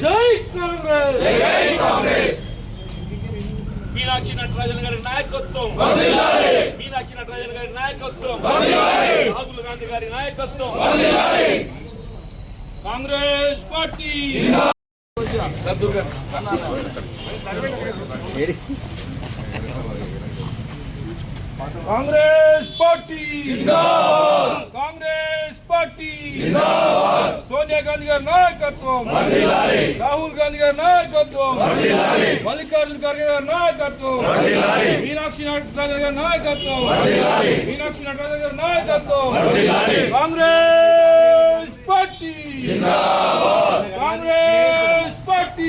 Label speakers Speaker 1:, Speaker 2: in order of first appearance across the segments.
Speaker 1: జై కాంగ్రెస్
Speaker 2: మీనాక్షి నటరాజన్ గారి నాయకత్వం మీనాక్షి నటరాజన్ గారి నాయకత్వం రాహుల్ గాంధీ గారి నాయకత్వం Congress party Congress party. Congress party. Sonia Gandhi గారి నాయకత్వం. రాహుల్ గాంధీ గారి నాయకత్వం. మల్లికార్జున ఖర్గే గారి నాయకత్వం. మీనాక్షి నటరాజన్ గారి నాయకత్వం. మీనాక్షి నటరాజన్ గారి నాయకత్వం. కాంగ్రెస్ పార్టీ. కాంగ్రెస్ పార్టీ.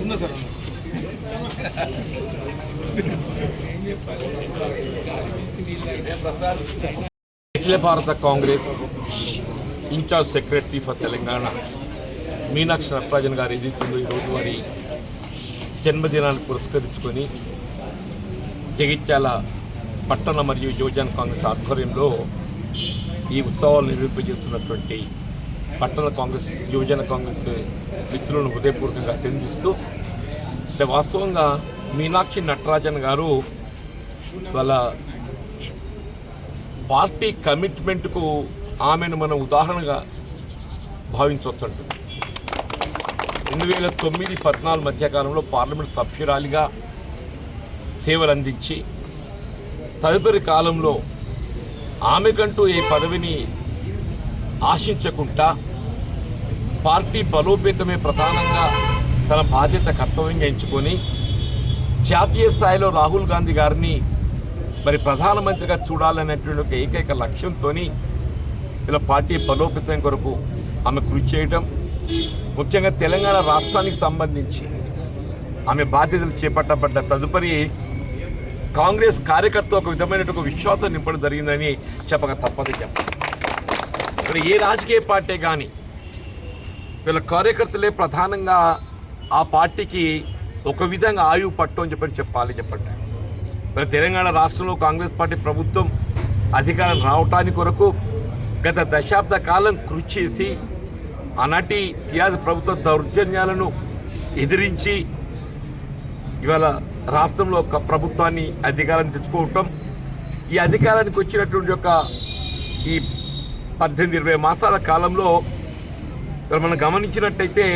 Speaker 2: ఉన్న sir. Akhila Bharata Congress incharge secretary for Telangana Meenakshi Natarajan గారు ఏదైతుందో ఈరోజు వారి జన్మదినాన్ని పురస్కరించుకొని జగిత్యాల పట్టణ మరియు యువజన కాంగ్రెస్ ఆధ్వర్యంలో ఈ ఉత్సవాలు నిర్వహింపజేస్తున్నటువంటి పట్టణ కాంగ్రెస్ యువజన కాంగ్రెస్ మిత్రులను హృదయపూర్వకంగా అభినందిస్తూ అంటే వాస్తవంగా మీనాక్షి నటరాజన్ గారు వాళ్ళ పార్టీ కమిట్మెంట్కు ఆమెను మనం ఉదాహరణగా భావించవచ్చండి రెండు వేల తొమ్మిది పద్నాలుగు మధ్యకాలంలో పార్లమెంట్ సభ్యురాలిగా సేవలు అందించి తదుపరి కాలంలో ఆమెకంటూ ఏ పదవిని ఆశించకుండా పార్టీ బలోపేతమే ప్రధానంగా తన బాధ్యత కర్తవ్యంగా ఎంచుకొని జాతీయ స్థాయిలో రాహుల్ గాంధీ గారిని మరి ప్రధానమంత్రిగా చూడాలనేటువంటి ఒక ఏకైక లక్ష్యంతో ఇలా పార్టీ బలోపేతం కొరకు ఆమె కృషి చేయటం ముఖ్యంగా తెలంగాణ రాష్ట్రానికి సంబంధించి ఆమె బాధ్యతలు చేపట్టబడ్డ తదుపరి కాంగ్రెస్ కార్యకర్త ఒక విధమైనటువంటి ఒక విశ్వాసం నింపడం జరిగిందని చెప్పక తప్పదు చెప్పాలి. ఇక్కడ ఏ రాజకీయ పార్టీ కానీ వీళ్ళ కార్యకర్తలే ప్రధానంగా ఆ పార్టీకి ఒక విధంగా ఆయువు పట్టు అని చెప్పని చెప్పాలి చెప్పండి. మరి తెలంగాణ రాష్ట్రంలో కాంగ్రెస్ పార్టీ ప్రభుత్వం అధికారం రావటానికి కొరకు గత దశాబ్ద కాలం కృషి చేసి ఆనాటి టీఆర్ఎస్ ప్రభుత్వ దౌర్జన్యాలను ఎదిరించి ఇవాళ రాష్ట్రంలో ఒక ప్రభుత్వాన్ని అధికారం తెచ్చుకోవటం ఈ అధికారానికి వచ్చినటువంటి యొక్క ఈ పద్దెనిమిది ఇరవై మాసాల కాలంలో మనం గమనించినట్టయితే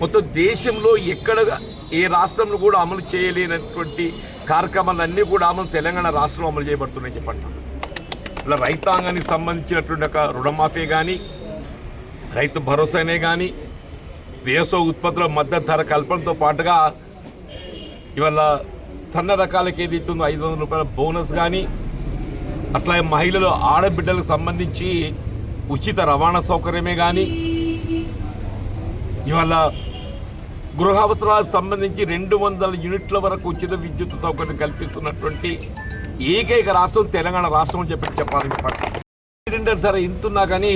Speaker 2: మొత్తం దేశంలో ఎక్కడ ఏ రాష్ట్రంలో కూడా అమలు చేయలేనటువంటి కార్యక్రమాలన్నీ కూడా అమలు తెలంగాణ రాష్ట్రంలో అమలు చేయబడుతున్నాయి చెప్పండి. ఇలా రైతాంగానికి సంబంధించినటువంటి ఒక రుణమాఫీ కానీ రైతు భరోసానే కానీ వ్యవసాయ ఉత్పత్తుల మద్దతు ధర కల్పనతో పాటుగా ఇవాళ సన్న రకాలకి ఏది ఇస్తుందో ఐదు వందల రూపాయల బోనస్ కానీ అట్లాగే మహిళలు ఆడబిడ్డలకు సంబంధించి ఉచిత రవాణా సౌకర్యమే కానీ ఇవాళ గృహ అవసరాలకు సంబంధించి రెండు వందల యూనిట్ల వరకు ఉచిత విద్యుత్ సౌకర్యం కల్పిస్తున్నటువంటి ఏకైక రాష్ట్రం తెలంగాణ రాష్ట్రం అని చెప్పి చెప్పాలని సిలిండర్ ధర ఇంతున్నా కానీ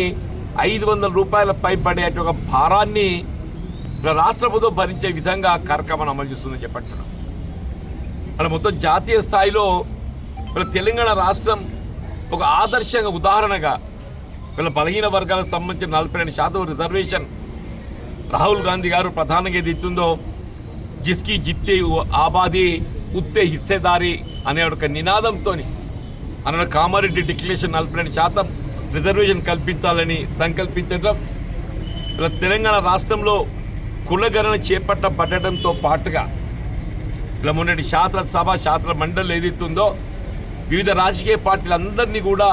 Speaker 2: ఐదు వందల రూపాయల పై పడే ఒక భారాన్ని రాష్ట్ర ప్రభుత్వం భరించే విధంగా కార్యక్రమాన్ని అమలు చేస్తుందని చెప్పంటున్నాం అలా మొత్తం జాతీయ స్థాయిలో ఇలా తెలంగాణ రాష్ట్రం ఒక ఆదర్శంగా ఉదాహరణగా వీళ్ళ బలహీన వర్గాలకు సంబంధించిన నలభై రెండు శాతం రిజర్వేషన్ రాహుల్ గాంధీ గారు ప్రధానంగా ఏది ఇస్తుందో జిస్కి జిత్తే ఆబాది ఉత్తే హిస్సేదారి అనే ఒక నినాదంతో అన్న కామారెడ్డి డిక్లరేషన్ నలభై రెండు శాతం రిజర్వేషన్ కల్పించాలని సంకల్పించడం ఇలా తెలంగాణ రాష్ట్రంలో కులగణన చేపట్టబడటంతో పాటుగా ఇలా మొన్నటి శాసనసభ శాసన మండలి ఏదైతుందో వివిధ రాజకీయ పార్టీలందరినీ కూడా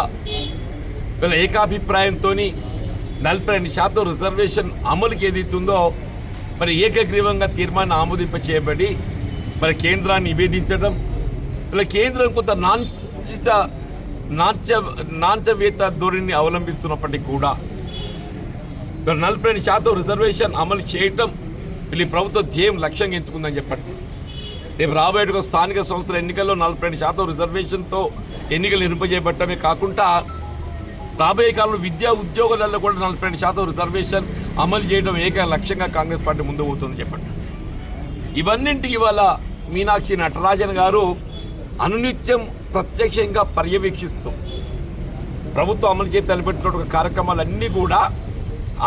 Speaker 2: వీళ్ళ ఏకాభిప్రాయంతో నలభై రెండు శాతం రిజర్వేషన్ అమలుకి ఏదైతుందో మరి ఏకగ్రీవంగా తీర్మానం ఆమోదింప చేయబడి మరి కేంద్రాన్ని నివేదించడం ఇలా కేంద్రం కొంత నాంచిత నాంచ నాంచవేత ధోరణిని అవలంబిస్తున్నప్పటికీ కూడా నలభై రెండు శాతం రిజర్వేషన్ అమలు చేయటం వీళ్ళు ప్రభుత్వ ప్రభుత్వం ధ్యేయం లక్ష్యంగా ఎంచుకుందని చెప్పండి. రేపు రాబోయే స్థానిక సంస్థల ఎన్నికల్లో నలభై రెండు శాతం రిజర్వేషన్తో ఎన్నికలు నిర్వహించబడటమే కాకుండా రాబోయే కాలంలో విద్యా ఉద్యోగాలలో కూడా నలభై రెండు శాతం రిజర్వేషన్ అమలు చేయడం ఏక లక్ష్యంగా కాంగ్రెస్ పార్టీ ముందు పోతుందని చెప్పండి. ఇవన్నింటికి ఇవాళ మీనాక్షి నటరాజన్ గారు అనునిత్యం ప్రత్యక్షంగా పర్యవేక్షిస్తూ ప్రభుత్వం అమలు చేసి తలపెట్టినటువంటి కార్యక్రమాలన్నీ కూడా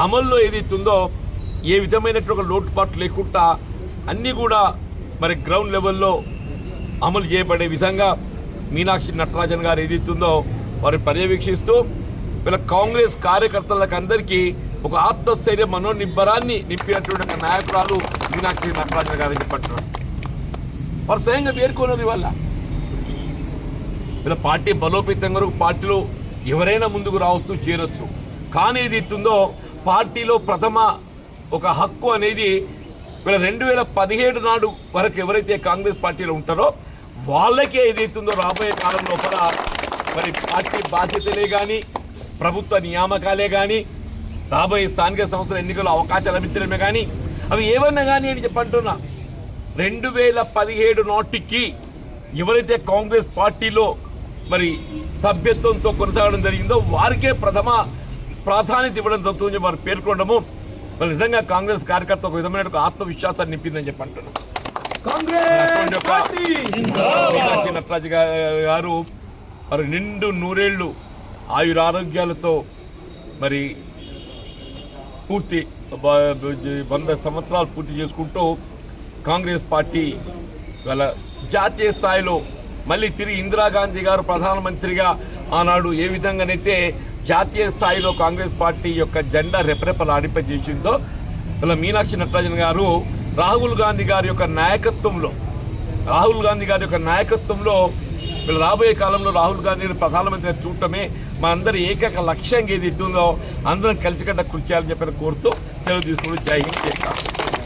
Speaker 2: అమల్లో ఏదైతుందో ఏ విధమైనటువంటి లోటుపాటు లేకుండా అన్నీ కూడా మరి గ్రౌండ్ లెవెల్లో అమలు చేయబడే విధంగా మీనాక్షి నటరాజన్ గారు ఏదైతుందో వారు పర్యవేక్షిస్తూ వీళ్ళ కాంగ్రెస్ కార్యకర్తలకు అందరికీ ఒక ఆత్మస్థైర్య మనోనిబ్బరాన్ని నింపినటువంటి ఒక నాయకురాలు మీనాక్షి నటరాజన్ గారు చెప్పంటున్నారు. వారు స్వయంగా పేర్కొన్నారు ఇవాళ. వీళ్ళ పార్టీ బలోపేతం కొరకు పార్టీలో ఎవరైనా ముందుకు రావచ్చు చేరొచ్చు. కానీ ఇది ఇస్తుందో పార్టీలో ప్రథమ ఒక హక్కు అనేది వీళ్ళ రెండు వేల పదిహేడు నాడు వరకు ఎవరైతే కాంగ్రెస్ పార్టీలో ఉంటారో వాళ్ళకే ఏదైతుందో రాబోయే కాలం లోపల మరి పార్టీ బాధ్యతలే కానీ ప్రభుత్వ నియామకాలే కానీ రాబోయే స్థానిక సంస్థల ఎన్నికల్లో అవకాశాలు లభించడమే కానీ అవి ఏమన్నా కానీ అని చెప్పంటున్నా. రెండు వేల పదిహేడు నాటికి ఎవరైతే కాంగ్రెస్ పార్టీలో మరి సభ్యత్వంతో కొనసాగడం జరిగిందో వారికే ప్రథమ ప్రాధాన్యత ఇవ్వడం జరుగుతుంది వారు పేర్కొనడము మరి నిజంగా కాంగ్రెస్ కార్యకర్త ఒక విధమైన ఆత్మవిశ్వాసాన్ని నింపిందని చెప్పి అంటున్నాను మీనాక్షి నటరాజు గారు మరి నిండు నూరేళ్ళు ఆయురారోగ్యాలతో మరి పూర్తి వంద సంవత్సరాలు పూర్తి చేసుకుంటూ కాంగ్రెస్ పార్టీ గల జాతీయ స్థాయిలో మళ్ళీ తిరిగి ఇందిరాగాంధీ గారు ప్రధానమంత్రిగా ఆనాడు ఏ విధంగానైతే జాతీయ స్థాయిలో కాంగ్రెస్ పార్టీ యొక్క జెండా రెపరెపలాడింపజేసిందో ఇలా మీనాక్షి నటరాజన్ గారు రాహుల్ గాంధీ గారి యొక్క నాయకత్వంలో రాహుల్ గాంధీ గారి యొక్క నాయకత్వంలో వీళ్ళు రాబోయే కాలంలో రాహుల్ గాంధీని ప్రధానమంత్రిగా చూడటమే మనందరి ఏకైక లక్ష్యంగా ఏది ఉందో అందరం కలిసికట్ట కృషి చేయాలని చెప్పి కోరుతూ సెలవు తీసుకుని జై హింద్ జై